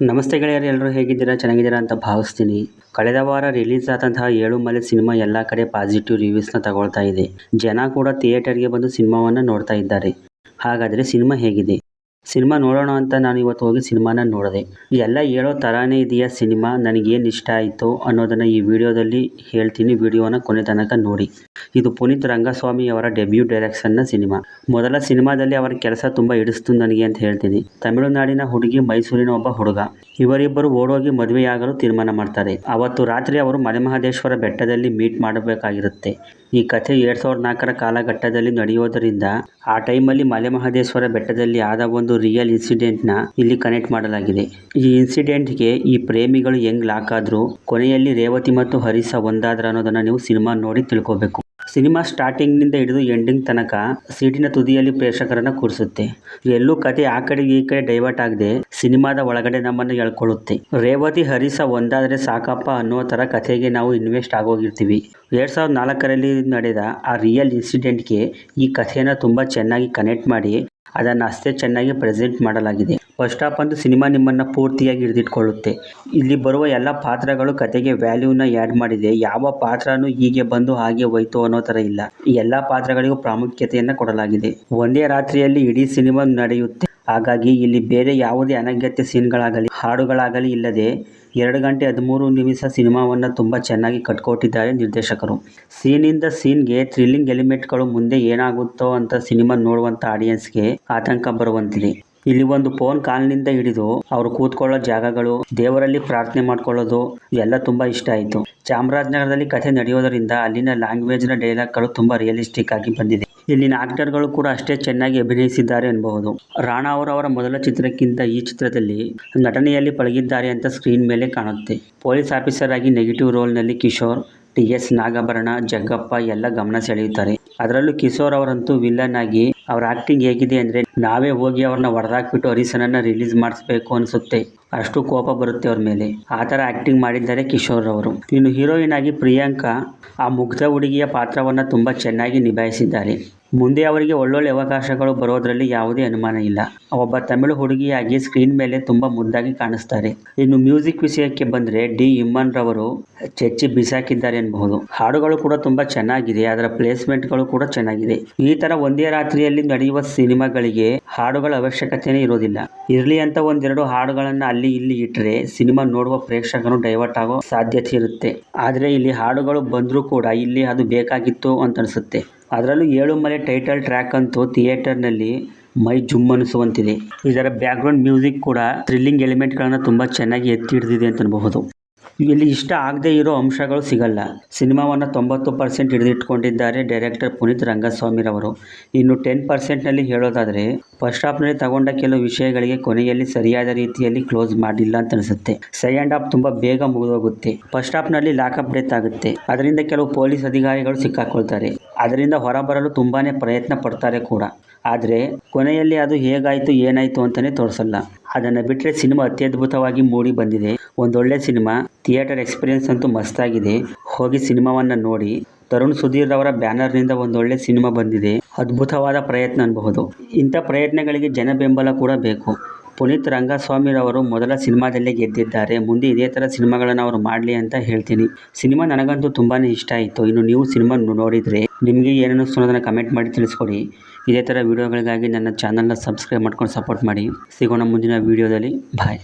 ನಮಸ್ತೆ ಗೆಳೆಯರು ಎಲ್ಲರೂ ಹೇಗಿದ್ದೀರಾ? ಚೆನ್ನಾಗಿದ್ದೀರಾ ಅಂತ ಭಾವಿಸ್ತೀನಿ. ಕಳೆದ ವಾರ ರಿಲೀಸ್ ಆದಂತಹ ಏಳು ಮಲೆ ಸಿನಿಮಾ ಎಲ್ಲ ಕಡೆ ಪಾಸಿಟಿವ್ ರಿವ್ಯೂಸ್ನ ತಗೊಳ್ತಾ ಇದೆ. ಜನ ಕೂಡ ಥಿಯೇಟರ್ಗೆ ಬಂದು ಸಿನಿಮಾವನ್ನು ನೋಡ್ತಾ ಇದ್ದಾರೆ. ಹಾಗಾದರೆ ಸಿನಿಮಾ ಹೇಗಿದೆ? ಸಿನಿಮಾ ನೋಡೋಣ ಅಂತ ನಾನು ಇವತ್ತು ಹೋಗಿ ಸಿನಿಮಾನ ನೋಡಿದೆ. ಎಲ್ಲ ಹೇಳೋ ಥರನೇ ಇದೆಯಾ ಸಿನಿಮಾ? ನನಗೇನು ಇಷ್ಟ ಆಯಿತು ಅನ್ನೋದನ್ನು ಈ ವಿಡಿಯೋದಲ್ಲಿ ಹೇಳ್ತೀನಿ. ವಿಡಿಯೋನ ಕೊನೆ ತನಕ ನೋಡಿ. ಇದು ಪುನೀತ್ ರಂಗಸ್ವಾಮಿ ಅವರ ಡೆಬ್ಯೂ ಡೈರೆಕ್ಷನ್ನ ಸಿನಿಮಾ. ಮೊದಲ ಸಿನಿಮಾದಲ್ಲಿ ಅವರ ಕೆಲಸ ತುಂಬ ಹಿಡಿಸ್ತು ನನಗೆ ಅಂತ ಹೇಳ್ತೀನಿ. ತಮಿಳುನಾಡಿನ ಹುಡುಗಿ ಮೈಸೂರಿನ ಒಬ್ಬ ಹುಡುಗ. ಇವರಿಬ್ಬರು ಓಡೋಗಿ ಮದುವೆಯಾಗಲು ತೀರ್ಮಾನ ಮಾಡ್ತಾರೆ. ಅವತ್ತು ರಾತ್ರಿ ಅವರು ಮಲೆಮಹದೇಶ್ವರ ಬೆಟ್ಟದಲ್ಲಿ ಮೀಟ್ ಮಾಡಬೇಕಾಗಿರುತ್ತೆ. ಈ ಕಥೆ ಎರಡು ಸಾವಿರದ ನಾಲ್ಕರ ಕಾಲಘಟ್ಟದಲ್ಲಿ ನಡೆಯೋದರಿಂದ ಆ ಟೈಮಲ್ಲಿ ಮಲೆಮಹದೇಶ್ವರ ಬೆಟ್ಟದಲ್ಲಿ ಆದ ಒಂದು ರಿಯಲ್ ಇನ್ಸಿಡೆಂಟ್ನ ಇಲ್ಲಿ ಕನೆಕ್ಟ್ ಮಾಡಲಾಗಿದೆ. ಈ ಇನ್ಸಿಡೆಂಟ್ಗೆ ಈ ಪ್ರೇಮಿಗಳು ಹೆಂಗ್ ಲಾಕ್ ಆದ್ರು, ಕೊನೆಯಲ್ಲಿ ರೇವತಿ ಮತ್ತು ಹರೀಶ ಒಂದಾದ್ರ ಅನ್ನೋದನ್ನ ನೀವು ಸಿನಿಮಾ ನೋಡಿ ತಿಳ್ಕೊಬೇಕು. ಸಿನಿಮಾ ಸ್ಟಾರ್ಟಿಂಗ್ನಿಂದ ಹಿಡಿದು ಎಂಡಿಂಗ್ ತನಕ ಸೀಟಿನ ತುದಿಯಲ್ಲಿ ಪ್ರೇಕ್ಷಕರನ್ನ ಕೂರಿಸುತ್ತೆ. ಎಲ್ಲೂ ಕತೆ ಆ ಕಡೆ ಈ ಕಡೆ ಡೈವರ್ಟ್ ಆಗದೆ ಸಿನಿಮಾದ ಒಳಗಡೆ ನಮ್ಮನ್ನು ಎಳ್ಕೊಳ್ಳುತ್ತೆ. ರೇವತಿ, ಹರೀಶ ಒಂದಾದರೆ ಸಾಕಪ್ಪ ಅನ್ನೋ ಥರ ಕಥೆಗೆ ನಾವು ಇನ್ವೆಸ್ಟ್ ಆಗೋಗಿರ್ತೀವಿ. ಎರಡು ಸಾವಿರದ ನಾಲ್ಕರಲ್ಲಿ ನಡೆದ ಆ ರಿಯಲ್ ಇನ್ಸಿಡೆಂಟ್ಗೆ ಈ ಕಥೆಯನ್ನು ತುಂಬ ಚೆನ್ನಾಗಿ ಕನೆಕ್ಟ್ ಮಾಡಿ, ಅದನ್ನು ಅಷ್ಟೇ ಚೆನ್ನಾಗಿ ಪ್ರೆಸೆಂಟ್ ಮಾಡಲಾಗಿದೆ. ಫಸ್ಟ್ ಆಫ್ ಅಂದು ಸಿನಿಮಾ ನಿಮ್ಮನ್ನು ಪೂರ್ತಿಯಾಗಿ ಹಿಡಿದಿಟ್ಕೊಳ್ಳುತ್ತೆ. ಇಲ್ಲಿ ಬರುವ ಎಲ್ಲ ಪಾತ್ರಗಳು ಕತೆಗೆ ವ್ಯಾಲ್ಯೂನ ಆ್ಯಡ್ ಮಾಡಿದೆ. ಯಾವ ಪಾತ್ರನೂ ಹೀಗೆ ಬಂದು ಹಾಗೆ ಹೋಯ್ತು ಅನ್ನೋ ಥರ ಇಲ್ಲ. ಈ ಎಲ್ಲ ಪಾತ್ರಗಳಿಗೂ ಪ್ರಾಮುಖ್ಯತೆಯನ್ನು ಕೊಡಲಾಗಿದೆ. ಒಂದೇ ರಾತ್ರಿಯಲ್ಲಿ ಇಡೀ ಸಿನಿಮಾ ನಡೆಯುತ್ತೆ. ಹಾಗಾಗಿ ಇಲ್ಲಿ ಬೇರೆ ಯಾವುದೇ ಅನಗತ್ಯ ಸೀನ್ಗಳಾಗಲಿ ಹಾಡುಗಳಾಗಲಿ ಇಲ್ಲದೆ ಎರಡು ಗಂಟೆ ಹದಿಮೂರು ನಿಮಿಷ ಸಿನಿಮಾವನ್ನು ತುಂಬ ಚೆನ್ನಾಗಿ ಕಟ್ಕೊಟ್ಟಿದ್ದಾರೆ ನಿರ್ದೇಶಕರು. ಸೀನಿಂದ ಸೀನ್ಗೆ ಥ್ರಿಲ್ಲಿಂಗ್ ಎಲಿಮೆಂಟ್ಗಳು ಮುಂದೆ ಏನಾಗುತ್ತೋ ಅಂತ ಸಿನಿಮಾ ನೋಡುವಂಥ ಆಡಿಯನ್ಸ್ಗೆ ಆತಂಕ ಬರುವಂತಿದೆ. ಇಲ್ಲಿ ಒಂದು ಫೋನ್ ಕಾಲ್ನಿಂದ ಹಿಡಿದು ಅವರು ಕೂತ್ಕೊಳ್ಳೋ ಜಾಗಗಳು, ದೇವರಲ್ಲಿ ಪ್ರಾರ್ಥನೆ ಮಾಡ್ಕೊಳ್ಳೋದು ಎಲ್ಲ ತುಂಬ ಇಷ್ಟ ಆಯಿತು. ಚಾಮರಾಜನಗರದಲ್ಲಿ ಕಥೆ ನಡೆಯೋದರಿಂದ ಅಲ್ಲಿನ ಲ್ಯಾಂಗ್ವೇಜ್ನ ಡೈಲಾಗ್ಗಳು ತುಂಬ ರಿಯಲಿಸ್ಟಿಕ್ ಆಗಿ ಬಂದಿದೆ. ಇಲ್ಲಿನ ಆಕ್ಟರ್ಗಳು ಕೂಡ ಅಷ್ಟೇ ಚೆನ್ನಾಗಿ ಅಭಿನಯಿಸಿದ್ದಾರೆ ಎನ್ನಬಹುದು ರಾಣಾ ಅವರು ಅವರ ಮೊದಲ ಚಿತ್ರಕ್ಕಿಂತ ಈ ಚಿತ್ರದಲ್ಲಿ ನಟನೆಯಲ್ಲಿ ಪಳಗಿದ್ದಾರೆ ಅಂತ ಸ್ಕ್ರೀನ್ ಮೇಲೆ ಕಾಣುತ್ತೆ. ಪೊಲೀಸ್ ಆಫೀಸರ್ ಆಗಿ ನೆಗೆಟಿವ್ ರೋಲ್ನಲ್ಲಿ ಕಿಶೋರ್ ಟಿ ಎಸ್ ನಾಗಾಭರಣ, ಜಗ್ಗಪ್ಪ ಎಲ್ಲ ಗಮನ ಸೆಳೆಯುತ್ತಾರೆ. ಅದರಲ್ಲೂ ಕಿಶೋರ್ ಅವರಂತೂ ವಿಲನ್ ಆಗಿ ಅವರ ಆಕ್ಟಿಂಗ್ ಹೇಗಿದೆ ಅಂದ್ರೆ ನಾವೇ ಹೋಗಿ ಅವ್ರನ್ನ ಹೊಡೆದಾಕ್ಬಿಟ್ಟು ಹರೀಶನನ್ನ ರಿಲೀಸ್ ಮಾಡಿಸ್ಬೇಕು ಅನಿಸುತ್ತೆ. ಅಷ್ಟು ಕೋಪ ಬರುತ್ತೆ ಅವ್ರ ಮೇಲೆ. ಆ ಥರ ಆ್ಯಕ್ಟಿಂಗ್ ಮಾಡಿದ್ದಾರೆ ಕಿಶೋರ್ ಅವರು. ಇನ್ನು ಹೀರೋಯಿನ್ ಆಗಿ ಪ್ರಿಯಾಂಕಾ ಆ ಮುಗ್ಧ ಹುಡುಗಿಯ ಪಾತ್ರವನ್ನು ತುಂಬ ಚೆನ್ನಾಗಿ ನಿಭಾಯಿಸಿದ್ದಾರೆ. ಮುಂದೆ ಅವರಿಗೆ ಒಳ್ಳೊಳ್ಳೆ ಅವಕಾಶಗಳು ಬರೋದ್ರಲ್ಲಿ ಯಾವುದೇ ಅನುಮಾನ ಇಲ್ಲ. ಒಬ್ಬ ತಮಿಳು ಹುಡುಗಿಯಾಗಿ ಸ್ಕ್ರೀನ್ ಮೇಲೆ ತುಂಬಾ ಮುದ್ದಾಗಿ ಕಾಣಿಸ್ತಾರೆ. ಇನ್ನು ಮ್ಯೂಸಿಕ್ ವಿಷಯಕ್ಕೆ ಬಂದ್ರೆ ಡಿ ಇಮ್ಮನ್ ರವರು ಚೆಚ್ಚಿ ಬಿಸಾಕಿದ್ದಾರೆ ಎನ್ನಬಹುದು ಹಾಡುಗಳು ಕೂಡ ತುಂಬಾ ಚೆನ್ನಾಗಿದೆ, ಅದರ ಪ್ಲೇಸ್ಮೆಂಟ್ಗಳು ಕೂಡ ಚೆನ್ನಾಗಿದೆ. ಈ ತರ ಒಂದೇ ರಾತ್ರಿಯಲ್ಲಿ ನಡೆಯುವ ಸಿನಿಮಾಗಳಿಗೆ ಹಾಡುಗಳ ಅವಶ್ಯಕತೆನೇ ಇರೋದಿಲ್ಲ. ಇರ್ಲಿ ಅಂತ ಒಂದೆರಡು ಹಾಡುಗಳನ್ನು ಅಲ್ಲಿ ಇಲ್ಲಿ ಇಟ್ಟರೆ ಸಿನಿಮಾ ನೋಡುವ ಪ್ರೇಕ್ಷಕರು ಡೈವರ್ಟ್ ಆಗೋ ಸಾಧ್ಯತೆ ಇರುತ್ತೆ. ಆದ್ರೆ ಇಲ್ಲಿ ಹಾಡುಗಳು ಬಂದರೂ ಕೂಡ ಇಲ್ಲಿ ಅದು ಬೇಕಾಗಿತ್ತು ಅಂತ ಅನಿಸುತ್ತೆ. ಅದರಲ್ಲೂ ಏಳು ಮಲೆ ಟೈಟಲ್ ಟ್ರ್ಯಾಕ್ ಅಂತೂ ಥಿಯೇಟರ್ನಲ್ಲಿ ಮೈ ಜುಮ್ ಅನಿಸುವಂತಿದೆ ಇದರ ಬ್ಯಾಕ್ಗ್ರೌಂಡ್ ಮ್ಯೂಸಿಕ್ ಕೂಡ ಥ್ರಿಲ್ಲಿಂಗ್ ಎಲಿಮೆಂಟ್ಗಳನ್ನು ತುಂಬ ಚೆನ್ನಾಗಿ ಎತ್ತಿ ಹಿಡಿದಿದೆ ಅಂತ ಅನ್ಬಹುದು. ಇಲ್ಲಿ ಇಷ್ಟ ಆಗದೇ ಇರೋ ಅಂಶಗಳು ಸಿಗಲ್ಲ. ಸಿನಿಮಾವನ್ನು ತೊಂಬತ್ತು ಪರ್ಸೆಂಟ್ ಹಿಡಿದಿಟ್ಕೊಂಡಿದ್ದಾರೆ ಡೈರೆಕ್ಟರ್ ಪುನೀತ್ ರಂಗಸ್ವಾಮಿರವರು ಇನ್ನು ಟೆನ್ ಪರ್ಸೆಂಟ್ನಲ್ಲಿ ಹೇಳೋದಾದರೆ ಫಸ್ಟ್ ಹಾಫ್ನಲ್ಲಿ ತಗೊಂಡ ಕೆಲವು ವಿಷಯಗಳಿಗೆ ಕೊನೆಯಲ್ಲಿ ಸರಿಯಾದ ರೀತಿಯಲ್ಲಿ ಕ್ಲೋಸ್ ಮಾಡಿಲ್ಲ ಅಂತ ಅನಿಸುತ್ತೆ. ಸೆಕೆಂಡ್ ಹಾಫ್ ತುಂಬ ಬೇಗ ಮುಗಿದೋಗುತ್ತೆ. ಫಸ್ಟ್ ಹಾಫ್ನಲ್ಲಿ ಲಾಕಪ್ ಡೆತ್ ಆಗುತ್ತೆ. ಅದರಿಂದ ಕೆಲವು ಪೊಲೀಸ್ ಅಧಿಕಾರಿಗಳು ಸಿಕ್ಕಾಕೊಳ್ತಾರೆ. ಅದರಿಂದ ಹೊರಬರಲು ತುಂಬಾನೇ ಪ್ರಯತ್ನ ಪಡ್ತಾರೆ ಕೂಡ. ಆದರೆ, ಕೊನೆಯಲ್ಲಿ ಅದು ಹೇಗಾಯಿತು, ಏನಾಯಿತು ಅಂತಲೇ ತೋರಿಸಲ್ಲ. ಅದನ್ನು ಬಿಟ್ಟರೆ ಸಿನಿಮಾ ಅತ್ಯದ್ಭುತವಾಗಿ ಮೂಡಿ ಬಂದಿದೆ. ಒಂದೊಳ್ಳೆ ಸಿನಿಮಾ, ಥಿಯೇಟರ್ ಎಕ್ಸ್ಪೀರಿಯನ್ಸ್ ಅಂತೂ ಮಸ್ತಾಗಿದೆ ಹೋಗಿ ಸಿನಿಮಾವನ್ನು ನೋಡಿ, ತರುಣ್ ಸುಧೀರ್ ಅವರ ಬ್ಯಾನರ್ನಿಂದ ಒಂದೊಳ್ಳೆ ಸಿನಿಮಾ ಬಂದಿದೆ. ಅದ್ಭುತವಾದ ಪ್ರಯತ್ನ ಅನ್ಬಹುದು. ಇಂಥ ಪ್ರಯತ್ನಗಳಿಗೆ ಜನ ಬೆಂಬಲ ಕೂಡ ಬೇಕು. ಪುನೀತ್ ರಂಗಸ್ವಾಮಿರವರು ಮೊದಲ ಸಿನಿಮಾದಲ್ಲೇ ಗೆದ್ದಿದ್ದಾರೆ. ಮುಂದೆ ಇದೇ ಥರ ಸಿನಿಮಾಗಳನ್ನು ಅವರು ಮಾಡಲಿ ಅಂತ ಹೇಳ್ತೀನಿ. ಸಿನಿಮಾ ನನಗಂತೂ ತುಂಬಾ ಇಷ್ಟ ಆಯಿತು. ಇನ್ನು ನೀವು ಸಿನಿಮಾ ನೋಡಿದರೆ ನಿಮಗೆ ಏನೇನು ಅನ್ನೋದನ್ನು ಕಮೆಂಟ್ ಮಾಡಿ ತಿಳಿಸ್ಕೊಡಿ. ಇದೇ ಥರ ವೀಡಿಯೋಗಳಿಗಾಗಿ ನನ್ನ ಚಾನಲ್ನ ಸಬ್ಸ್ಕ್ರೈಬ್ ಮಾಡ್ಕೊಂಡು ಸಪೋರ್ಟ್ ಮಾಡಿ. ಸಿಗೋಣ ಮುಂದಿನ ವೀಡಿಯೋದಲ್ಲಿ. ಬಾಯ್